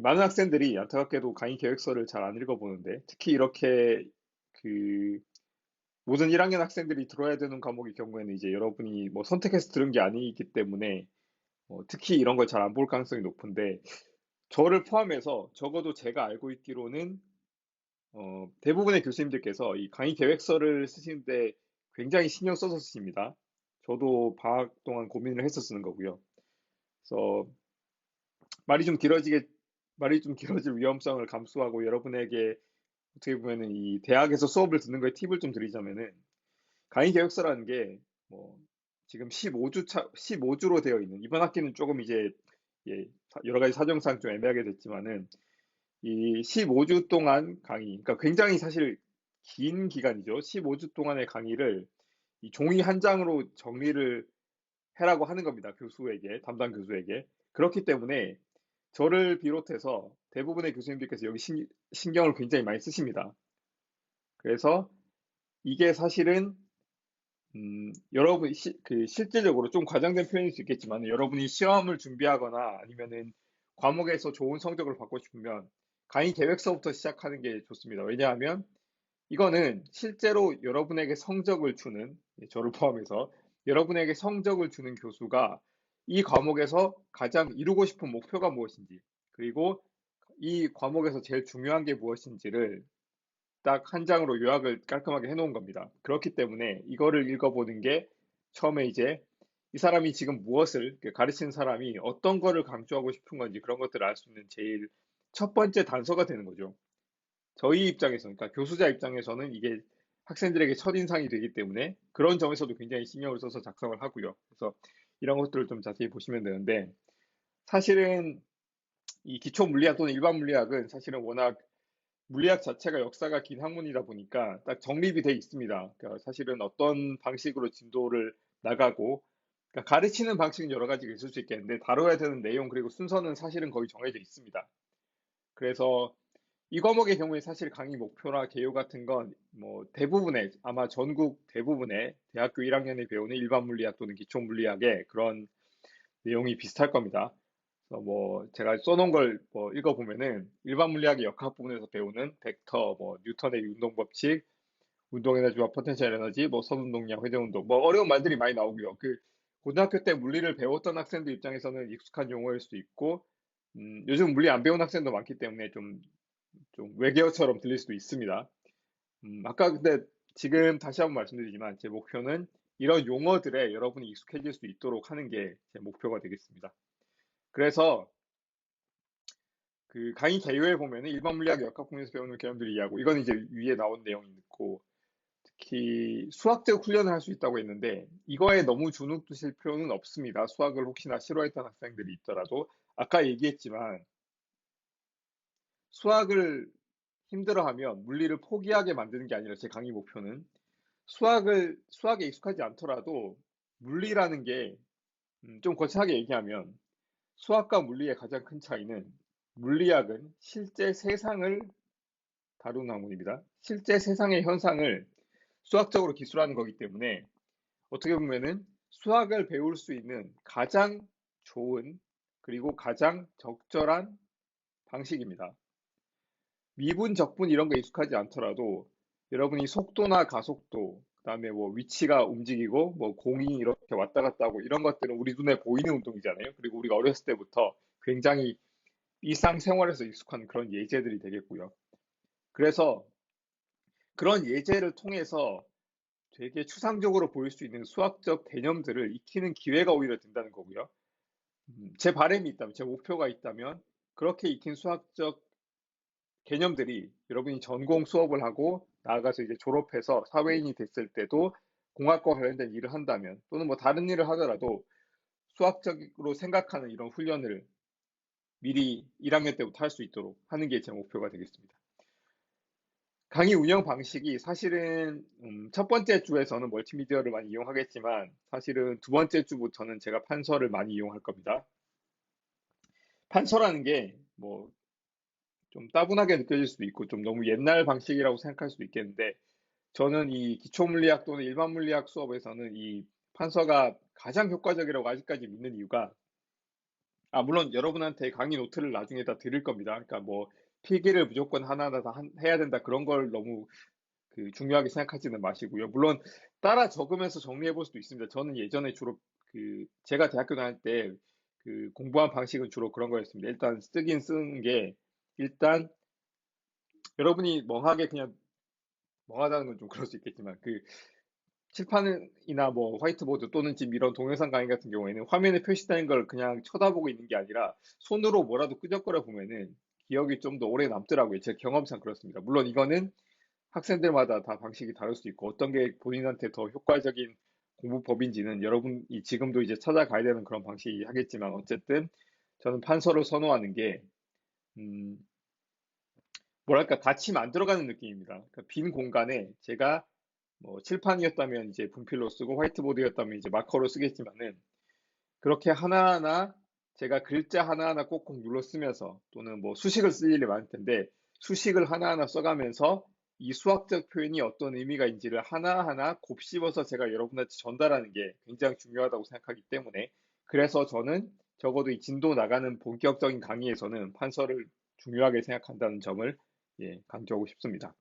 이 많은 학생들이 안타깝게도 강의 계획서를 잘 안 읽어보는데 특히 이렇게 그 모든 1학년 학생들이 들어야 되는 과목의 경우에는 이제 여러분이 뭐 선택해서 들은 게 아니기 때문에 어, 특히 이런 걸 잘 안 볼 가능성이 높은데 저를 포함해서 적어도 제가 알고 있기로는 어, 대부분의 교수님들께서 이 강의 계획서를 쓰시는데 굉장히 신경 써서 쓰십니다. 저도 방학 동안 고민을 해서 쓰는 거고요. 그래서 말이 좀 길어지게 말이 좀 길어질 위험성을 감수하고 여러분에게 어떻게 보면은 이 대학에서 수업을 듣는 거에 팁을 좀 드리자면은 강의 계획서라는 게 뭐 지금 15주 차 15주로 되어 있는 이번 학기는 조금 이제 예, 여러 가지 사정상 좀 애매하게 됐지만은 이 15주 동안 강의 그러니까 굉장히 사실 긴 기간이죠. 15주 동안의 강의를 이 종이 한 장으로 정리를 해라고 하는 겁니다. 교수에게 담당 교수에게 그렇기 때문에 저를 비롯해서 대부분의 교수님들께서 여기 신, 신경을 굉장히 많이 쓰십니다. 그래서 이게 사실은 음, 여러분 시, 그 실질적으로 좀 과장된 표현일 수 있겠지만 여러분이 시험을 준비하거나 아니면은 과목에서 좋은 성적을 받고 싶으면 강의 계획서부터 시작하는 게 좋습니다. 왜냐하면 이거는 실제로 여러분에게 성적을 주는 저를 포함해서 여러분에게 성적을 주는 교수가 이 과목에서 가장 이루고 싶은 목표가 무엇인지, 그리고 이 과목에서 제일 중요한 게 무엇인지를 딱 한 장으로 요약을 깔끔하게 해놓은 겁니다. 그렇기 때문에 이거를 읽어보는 게 처음에 이제 이 사람이 지금 무엇을 가르치는 사람이 어떤 거를 강조하고 싶은 건지 그런 것들을 알 수 있는 제일 첫 번째 단서가 되는 거죠. 저희 입장에서, 그러니까 교수자 입장에서는 이게 학생들에게 첫인상이 되기 때문에 그런 점에서도 굉장히 신경을 써서 작성을 하고요. 그래서 이런 것들을 좀 자세히 보시면 되는데 사실은 이 기초 물리학 또는 일반 물리학은 사실은 워낙 물리학 자체가 역사가 긴 학문이다 보니까 딱 정립이 돼 있습니다. 그러니까 사실은 어떤 방식으로 진도를 나가고 그러니까 가르치는 방식은 여러 가지가 있을 수 있겠는데 다뤄야 되는 내용 그리고 순서는 사실은 거의 정해져 있습니다. 그래서 이 과목의 경우에 사실 강의 목표나 개요 같은 건 뭐 대부분의 아마 전국 대부분의 대학교 1학년에 배우는 일반 물리학 또는 기초 물리학의 그런 내용이 비슷할 겁니다. 그래서 뭐 제가 써놓은 걸 뭐 읽어보면은 일반 물리학의 역학 부분에서 배우는 벡터, 뭐 뉴턴의 운동 법칙, 운동 에너지와 포텐셜 에너지, 뭐 선운동량, 회전운동, 뭐 어려운 말들이 많이 나오고요. 그 고등학교 때 물리를 배웠던 학생들 입장에서는 익숙한 용어일 수도 있고, 음, 요즘 물리 안 배운 학생도 많기 때문에 좀 좀 외계어처럼 들릴 수도 있습니다. 음, 아까 근데 지금 다시 한번 말씀드리지만 제 목표는 이런 용어들에 여러분이 익숙해질 수 있도록 하는 게 제 목표가 되겠습니다. 그래서 그 강의 개요에 보면은 일반 물리학 역학 부분에서 배우는 개념들을 이해하고 이건 이제 위에 나온 내용이 있고 특히 수학적 훈련을 할 수 있다고 했는데 이거에 너무 주눅 드실 필요는 없습니다. 수학을 혹시나 싫어했던 학생들이 있더라도 아까 얘기했지만 수학을 힘들어하면 물리를 포기하게 만드는 게 아니라 제 강의 목표는 수학을 수학에 익숙하지 않더라도 물리라는 게좀 음, 거창하게 얘기하면 수학과 물리의 가장 큰 차이는 물리학은 실제 세상을 다루는 학문입니다. 실제 세상의 현상을 수학적으로 기술하는 거기 때문에 어떻게 보면은 수학을 배울 수 있는 가장 좋은 그리고 가장 적절한 방식입니다. 미분, 적분 이런 거 익숙하지 않더라도 여러분이 속도나 가속도, 그다음에 뭐 위치가 움직이고 뭐 공이 이렇게 왔다 갔다 하고 이런 것들은 우리 눈에 보이는 운동이잖아요. 그리고 우리가 어렸을 때부터 굉장히 일상생활에서 익숙한 그런 예제들이 되겠고요. 그래서 그런 예제를 통해서 되게 추상적으로 보일 수 있는 수학적 개념들을 익히는 기회가 오히려 된다는 거고요. 음, 제 바람이 있다면, 제 목표가 있다면 그렇게 익힌 수학적 개념들이 여러분이 전공 수업을 하고 나아가서 이제 졸업해서 사회인이 됐을 때도 공학과 관련된 일을 한다면 또는 뭐 다른 일을 하더라도 수학적으로 생각하는 이런 훈련을 미리 1학년 때부터 할 수 있도록 하는 게 제 목표가 되겠습니다. 강의 운영 방식이 사실은 음, 첫 번째 주에서는 멀티미디어를 많이 이용하겠지만 사실은 두 번째 주부터는 제가 판서를 많이 이용할 겁니다. 판서라는 게 뭐 좀 따분하게 느껴질 수도 있고 좀 너무 옛날 방식이라고 생각할 수도 있겠는데 저는 이 기초 물리학 또는 일반 물리학 수업에서는 이 판서가 가장 효과적이라고 아직까지 믿는 이유가 아 물론 여러분한테 강의 노트를 나중에 다 드릴 겁니다. 그러니까 뭐 필기를 무조건 하나하나 다 한 해야 된다 그런 걸 너무 그 중요하게 생각하지는 마시고요. 물론 따라 적으면서 정리해 볼 수도 있습니다. 저는 예전에 주로 그 제가 대학교 다닐 때 그 공부한 방식은 주로 그런 거였습니다. 일단 쓰긴 쓰는 게 일단 여러분이 멍하게 그냥 멍하다는 건 좀 그럴 수 있겠지만 그 칠판이나 뭐 화이트보드 또는 지금 이런 동영상 강의 같은 경우에는 화면에 표시되는 걸 그냥 쳐다보고 있는 게 아니라 손으로 뭐라도 끄적거려 보면은 기억이 좀 더 오래 남더라고요. 제 경험상 그렇습니다. 물론 이거는 학생들마다 다 방식이 다를 수 있고 어떤 게 본인한테 더 효과적인 공부법인지는 여러분이 지금도 이제 찾아가야 되는 그런 방식이 하겠지만 어쨌든 저는 판서를 선호하는 게 음, 뭐랄까 같이 만들어가는 느낌입니다. 그러니까 빈 공간에 제가 뭐 칠판이었다면 이제 분필로 쓰고 화이트보드였다면 이제 마커로 쓰겠지만은 그렇게 하나하나 제가 글자 하나하나 꼭꼭 눌러 쓰면서 또는 뭐 수식을 쓸 일이 많을 텐데 수식을 하나하나 써가면서 이 수학적 표현이 어떤 의미가 있는지를 하나하나 곱씹어서 제가 여러분한테 전달하는 게 굉장히 중요하다고 생각하기 때문에 그래서 저는 적어도 이 진도 나가는 본격적인 강의에서는 판서를 중요하게 생각한다는 점을 예, 강조하고 싶습니다.